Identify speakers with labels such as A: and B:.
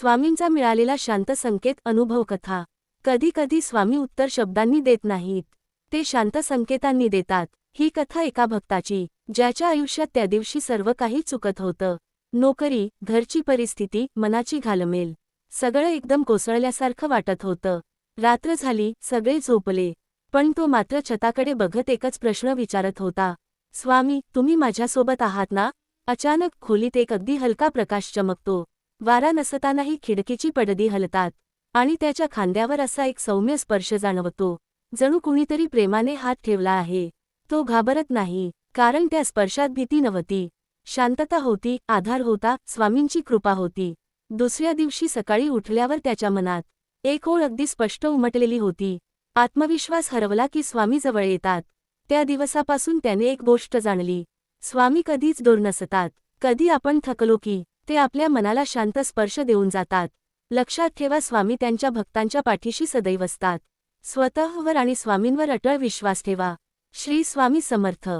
A: स्वामींचा मिळालेला शांत संकेत अनुभव कथा कधी कधी स्वामी उत्तर शब्दांनी देत नाहीत. ते शांत संकेतांनी देतात. ही कथा एका भक्ताची ज्याच्या आयुष्यात त्या दिवशी सर्व काही चुकत होतं. नोकरी घरची परिस्थिती मनाची घालमेल. सगळं एकदम कोसळल्यासारखं वाटत होतं. रात्र झाली सगळे झोपले. पण तो मात्र छताकडे बघत एकच प्रश्न विचारत होता. स्वामी तुम्ही माझ्यासोबत आहात ना? अचानक खोलीत एक अगदी हलका प्रकाश चमकतो. वारा नसतानाही खिडकीची पडदी हलतात आणि त्याच्या खांद्यावर असा एक सौम्य स्पर्श जाणवतो. जणू कुणीतरी प्रेमाने हात ठेवला आहे. तो घाबरत नाही कारण त्या स्पर्शात भीती नव्हती. शांतता होती आधार होता स्वामींची कृपा होती. दुसऱ्या दिवशी सकाळी उठल्यावर त्याच्या मनात एक ओळ अगदी स्पष्ट उमटलेली होती. आत्मविश्वास हरवला की स्वामी जवळ येतात. त्या दिवसापासून त्याने एक गोष्ट जाणली. स्वामी कधीच दूर नसतात. कधी आपण थकलो की ते आपल्या मनाला शांत स्पर्श देऊन जातात. लक्षात ठेवा स्वामी त्यांच्या भक्तांच्या पाठीशी सदैव असतात. स्वतःवर आणि स्वामींवर अटळ विश्वास ठेवा. श्री स्वामी समर्थ.